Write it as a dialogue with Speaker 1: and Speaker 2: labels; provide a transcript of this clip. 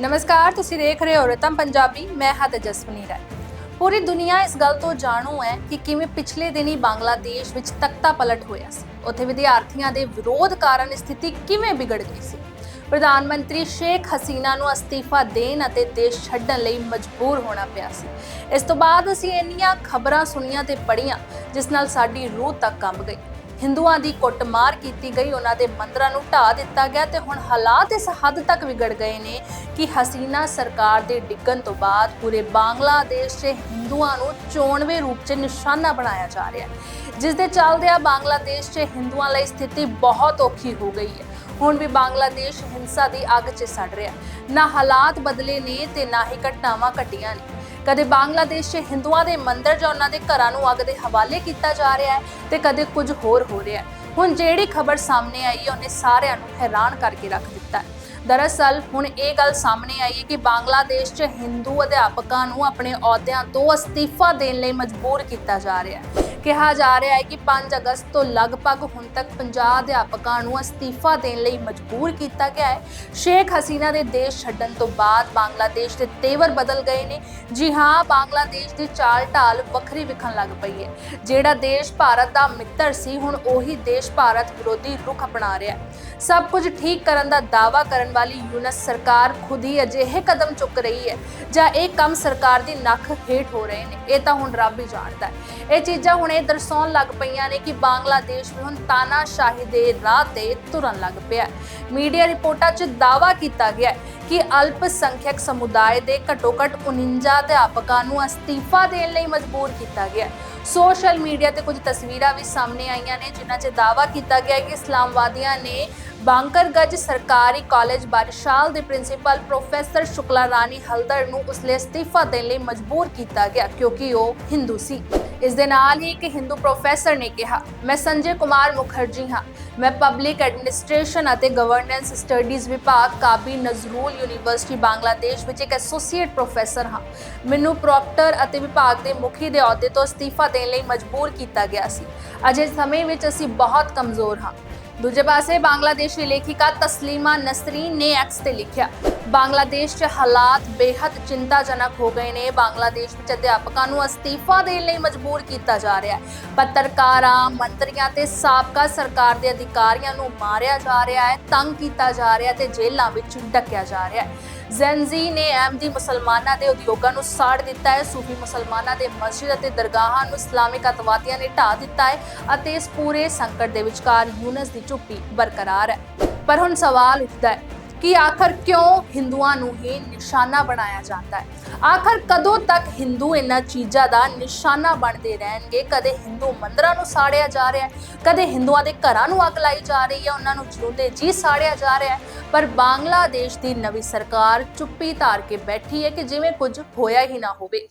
Speaker 1: ਨਮਸਕਾਰ, ਤੁਸੀਂ ਦੇਖ ਰਹੇ ਹੋ ਰਤਮ ਪੰਜਾਬੀ, ਮੈਂ ਹਾਂ ਤੇਜਸਵਨੀ ਰਾਏ। ਪੂਰੀ ਦੁਨੀਆ ਇਸ ਗੱਲ ਤੋਂ ਜਾਣੂ ਹੈ ਕਿ ਕਿਵੇਂ ਪਿਛਲੇ ਦਿਨੀ ਬੰਗਲਾਦੇਸ਼ ਵਿੱਚ ਤਖਤਾ ਪਲਟ ਹੋਇਆ ਸੀ। ਉੱਥੇ ਵਿਦਿਆਰਥੀਆਂ ਦੇ ਵਿਰੋਧ ਕਾਰਨ ਸਥਿਤੀ ਕਿਵੇਂ ਵਿਗੜ ਗਈ ਸੀ? ਪ੍ਰਧਾਨ ਮੰਤਰੀ ਸ਼ੇਖ ਹਸੀਨਾ ਨੂੰ ਅਸਤੀਫਾ ਦੇਣ ਅਤੇ ਦੇਸ਼ ਛੱਡਣ ਲਈ ਮਜਬੂਰ ਹੋਣਾ ਪਿਆ ਸੀ। ਇਸ ਤੋਂ ਬਾਅਦ ਅਸੀਂ ਇੰਨੀਆਂ ਖਬਰਾਂ ਸੁਣੀਆਂ ਤੇ ਪੜ੍ਹੀਆਂ, ਜਿਸ ਨਾਲ ਸਾਡੀ ਰੂਹ ਤੱਕ ਕੰਬ ਗਈ। ਹਿੰਦੂਆਂ ਦੀ ਕੁੱਟਮਾਰ ਕੀਤੀ ਗਈ, ਉਹਨਾਂ ਦੇ ਮੰਦਰਾਂ ਨੂੰ ਢਾ ਦਿੱਤਾ ਗਿਆ ਤੇ ਹੁਣ ਹਾਲਾਤ ਇਸ ਹੱਦ ਤੱਕ ਵਿਗੜ ਗਏ ਨੇ ਕਿ ਹਸੀਨਾ ਸਰਕਾਰ ਦੇ ਡਿੱਗਣ ਤੋਂ ਬਾਅਦ ਪੂਰੇ ਬੰਗਲਾਦੇਸ਼ 'ਚ ਹਿੰਦੂਆਂ ਨੂੰ ਚੋਣਵੇਂ ਰੂਪ 'ਚ ਨਿਸ਼ਾਨਾ ਬਣਾਇਆ ਜਾ ਰਿਹਾ ਹੈ। ਜਿਸ ਦੇ ਚੱਲਦਿਆਂ ਬੰਗਲਾਦੇਸ਼ 'ਚ ਹਿੰਦੂਆਂ ਲਈ ਸਥਿਤੀ ਬਹੁਤ ਔਖੀ ਹੋ ਗਈ ਹੈ। ਹੁਣ ਵੀ ਬੰਗਲਾਦੇਸ਼ ਹਿੰਸਾ ਦੀ ਅੱਗ 'ਚ ਸੜ ਰਿਹਾ ਨਾ ਹਾਲਾਤ ਬਦਲੇ ਨੇ ਤੇ ਨਾ ਹੀ ਘਟਨਾਵਾਂ ਘਟੀਆਂ ਨੇ। ਕਦੇ ਬੰਗਲਾਦੇਸ਼ 'ਚ ਹਿੰਦੂਆਂ ਦੇ ਮੰਦਰ ਜਾਂ ਉਹਨਾਂ ਦੇ ਘਰਾਂ ਨੂੰ ਅੱਗ ਦੇ ਹਵਾਲੇ ਕੀਤਾ ਜਾ ਰਿਹਾ ਹੈ ਤੇ ਕਦੇ ਕੁਝ ਹੋਰ ਹੋ ਰਿਹਾ ਹੈ। ਹੁਣ ਜਿਹੜੀ ਖਬਰ ਸਾਹਮਣੇ ਆਈ ਹੈ, ਉਹਨੇ ਸਾਰਿਆਂ ਨੂੰ ਹੈਰਾਨ ਕਰਕੇ ਰੱਖ ਦਿੱਤਾ ਹੈ। ਦਰਅਸਲ, ਹੁਣ ਇਹ ਗੱਲ ਸਾਹਮਣੇ ਆਈ ਹੈ ਕਿ ਬੰਗਲਾਦੇਸ਼ 'ਚ ਹਿੰਦੂ ਅਧਿਆਪਕਾਂ ਨੂੰ ਆਪਣੇ ਅਹੁਦਿਆਂ ਤੋਂ ਅਸਤੀਫਾ ਦੇਣ ਲਈ ਮਜਬੂਰ ਕੀਤਾ ਜਾ ਰਿਹਾ ਹੈ। ਕਿਹਾ ਜਾ ਰਿਹਾ ਹੈ ਕਿ 5 ਅਗਸਤ ਤੋਂ ਲਗਭਗ ਹੁਣ ਤੱਕ 50 ਅਧਿਆਪਕਾਂ ਨੂੰ ਅਸਤੀਫਾ ਦੇਣ ਲਈ ਮਜਬੂਰ ਕੀਤਾ ਗਿਆ ਹੈ। ਸ਼ੇਖ ਹਸੀਨਾ ਦੇ ਦੇਸ਼ ਛੱਡਣ ਤੋਂ ਬਾਅਦ ਬੰਗਲਾਦੇਸ਼ ਦੇ ਤੇਵਰ ਬਦਲ ਗਏ ਨੇ। ਜੀ ਹਾਂ, ਬੰਗਲਾਦੇਸ਼ ਦੀ ਚਾਲ ਢਾਲ ਵੱਖਰੀ ਵਿਖਣ ਲੱਗ ਪਈ ਹੈ। ਜਿਹੜਾ ਦੇਸ਼ ਭਾਰਤ ਦਾ ਮਿੱਤਰ ਸੀ, ਹੁਣ ਉਹੀ ਦੇਸ਼ ਭਾਰਤ ਵਿਰੋਧੀ ਰੁਖ ਅਪਣਾ ਰਿਹਾ ਹੈ। ਸਭ ਕੁਝ ਠੀਕ ਕਰਨ ਦਾ ਦਾਅਵਾ ਕਰਨ ਵਾਲੀ ਯੂਨਸ ਸਰਕਾਰ ਖੁਦ ਹੀ ਅਜਿਹੇ ਕਦਮ ਚੁੱਕ ਰਹੀ ਹੈ, ਜਾਂ ਇਹ ਕੰਮ ਸਰਕਾਰ ਦੀ ਨੱਕ ਹੇਠ ਹੋ ਰਹੇ ਨੇ। ਇਹ ਤਾਂ ਹੁਣ ਰੱਬ ਹੀ ਜਾਣਦਾ ਹੈ। ਇਹ ਚੀਜ਼ਾਂ ਹੁਣ ਇਹ ਦਰਸਾਉਣ ਲੱਗ ਪਈਆਂ ਨੇ ਕਿ ਬੰਗਲਾਦੇਸ਼ ਵੀ ਹੁਣ ਤਾਨਾਸ਼ਾਹੀ ਦੇ ਰਾਹ ਤੇ ਤੁਰਨ ਲੱਗ ਪਿਆ ਮੀਡੀਆ ਰਿਪੋਰਟਾਂ 'ਚ ਦਾਅਵਾ ਕੀਤਾ ਗਿਆ ਕਿ ਅਲਪ ਸਮੁਦਾਇ ਦੇ ਘੱਟੋ-ਘੱਟ 49 ਅਧਿਆਪਕਾਂ ਨੂੰ ਅਸਤੀਫਾ ਦੇਣ ਲਈ ਮਜਬੂਰ ਕੀਤਾ ਗਿਆ ਸੋਸ਼ਲ ਮੀਡੀਆ ਤੇ ਕੁਝ ਤਸਵੀਰਾਂ ਵੀ ਸਾਹਮਣੇ ਆਈਆਂ ਨੇ, ਜਿਨ੍ਹਾਂ 'ਚ ਦਾਅਵਾ ਕੀਤਾ ਗਿਆ ਕਿ ਇਸਲਾਮਵਾਦੀਆਂ ਨੇ ਬਾਂਕਰਗੰਜ ਸਰਕਾਰੀ ਕਾਲਜ ਬਾਰਿਸ਼ਾਲ ਦੇ ਪ੍ਰਿੰਸੀਪਲ ਪ੍ਰੋਫੈਸਰ ਸ਼ੁਕਲਾ ਰਾਣੀ ਹਲਦਰ ਨੂੰ ਉਸ ਲਈ ਅਸਤੀਫਾ ਦੇਣ ਲਈ ਮਜਬੂਰ ਕੀਤਾ ਗਿਆ, ਕਿਉਂਕਿ ਉਹ ਹਿੰਦੂ ਸੀ। ਇਸ ਦੇ ਨਾਲ ਹੀ ਇੱਕ ਹਿੰਦੂ ਪ੍ਰੋਫੈਸਰ ਨੇ ਕਿਹਾ, ਮੈਂ ਸੰਜੇ ਕੁਮਾਰ ਮੁਖਰਜੀ ਹਾਂ। ਮੈਂ ਪਬਲਿਕ ਐਡਮਿਨਿਸਟ੍ਰੇਸ਼ਨ ਅਤੇ ਗਵਰਨੈਂਸ ਸਟੱਡੀਜ਼ ਵਿਭਾਗ ਕਾਬੀ ਨਜ਼ਰੂਲ ਯੂਨੀਵਰਸਿਟੀ ਬੰਗਲਾਦੇਸ਼ ਵਿੱਚ ਇੱਕ ਐਸੋਸੀਏਟ ਪ੍ਰੋਫੈਸਰ ਹਾਂ। ਮੈਨੂੰ ਪ੍ਰੋਪਟਰ ਅਤੇ ਵਿਭਾਗ ਦੇ ਮੁਖੀ ਦੇ ਅਹੁਦੇ ਤੋਂ ਅਸਤੀਫਾ ਦੇਣ ਲਈ ਮਜਬੂਰ ਕੀਤਾ ਗਿਆ ਸੀ। ਅਜੇ ਸਮੇਂ ਵਿੱਚ ਅਸੀਂ ਬਹੁਤ ਕਮਜ਼ੋਰ ਹਾਂ। ਦੂਜੇ ਪਾਸੇ, ਬੰਗਲਾਦੇਸ਼ੀ ਲੇਖਿਕਾ ਤਸਲੀਮਾ ਨਸਰੀਨ ਨੇ ਐਕਸ ਤੇ ਲਿਖਿਆ ਬੰਗਲਾਦੇਸ਼ 'ਚ ਹਾਲਾਤ ਬੇहद ਚਿੰਤਾਜਨਕ ਹੋ ਗਏ ਨੇ। ਬੰਗਲਾਦੇਸ਼ ਵਿੱਚ ਅਧਿਆਪਕਾਂ ਨੂੰ ਅਸਤੀਫਾ ਦੇਣ ਲਈ ਮਜਬੂਰ ਕੀਤਾ ਜਾ ਰਿਹਾ ਹੈ। ਪੱਤਰਕਾਰਾਂ, ਮੰਤਰੀਆਂ ਤੇ ਸਾਬਕਾ ਸਰਕਾਰ ਦੇ ਅਧਿਕਾਰੀਆਂ ਨੂੰ ਮਾਰਿਆ ਜਾ ਰਿਹਾ ਹੈ, ਤੰਗ ਕੀਤਾ ਜਾ ਰਿਹਾ ਹੈ ਤੇ ਜੇਲ੍ਹਾਂ ਵਿੱਚ ਡੱਕਿਆ ਜਾ ਰਿਹਾ ਹੈ। ਜ਼ੈਨਜ਼ੀ ਨੇ ਅਹਿਮਦੀ ਮੁਸਲਮਾਨਾਂ ਦੇ ਉਦਯੋਗਾਂ ਨੂੰ ਸਾੜ ਦਿੱਤਾ ਹੈ। ਸੂਫੀ ਮੁਸਲਮਾਨਾਂ ਦੇ ਮਸਜਿਦ ਅਤੇ ਦਰਗਾਹਾਂ ਨੂੰ ਇਸਲਾਮਿਕ ਅਤਵਾਦੀਆਂ ਨੇ ਢਾ ਦਿੱਤਾ ਹੈ ਅਤੇ ਇਸ ਪੂਰੇ ਸੰਕਟ ਦੇ ਵਿਚਕਾਰ ਯੂਨਸ ਦੀ ਚੁੱਪੀ ਬਰਕਰਾਰ ਹੈ। ਪਰ ਹੁਣ ਸਵਾਲ ਉੱਠਦਾ ਹੈ ਕਿ ਆਖਰ ਕਿਉਂ ਹਿੰਦੂਆਂ ਨੂੰ ਹੀ ਨਿਸ਼ਾਨਾ ਬਣਾਇਆ ਜਾਂਦਾ ਹੈ? ਆਖਰ ਕਦੋਂ ਤੱਕ ਹਿੰਦੂ ਇਹਨਾਂ ਚੀਜ਼ਾਂ ਦਾ ਨਿਸ਼ਾਨਾ ਬਣਦੇ ਰਹਿਣਗੇ? ਕਦੇ ਹਿੰਦੂ ਮੰਦਰਾਂ ਨੂੰ ਸਾੜਿਆ ਜਾ ਰਿਹਾ ਹੈ? ਕਦੇ ਹਿੰਦੂਆਂ ਦੇ ਘਰਾਂ ਨੂੰ ਅੱਗ ਲਾਈ ਜਾ ਰਹੀ ਹੈ? ਉਹਨਾਂ ਨੂੰ ਜਿਉਂਦੇ ਜੀ ਸਾੜਿਆ ਜਾ ਰਿਹਾ ਹੈ? ਪਰ ਬੰਗਲਾਦੇਸ਼ ਦੀ ਨਵੀਂ ਸਰਕਾਰ ਚੁੱਪੀ ਧਾਰ ਕੇ ਬੈਠੀ ਹੈ ਕਿ ਜਿਵੇਂ ਕੁਝ ਹੋਇਆ ਹੀ ਨਾ ਹੋਵੇ।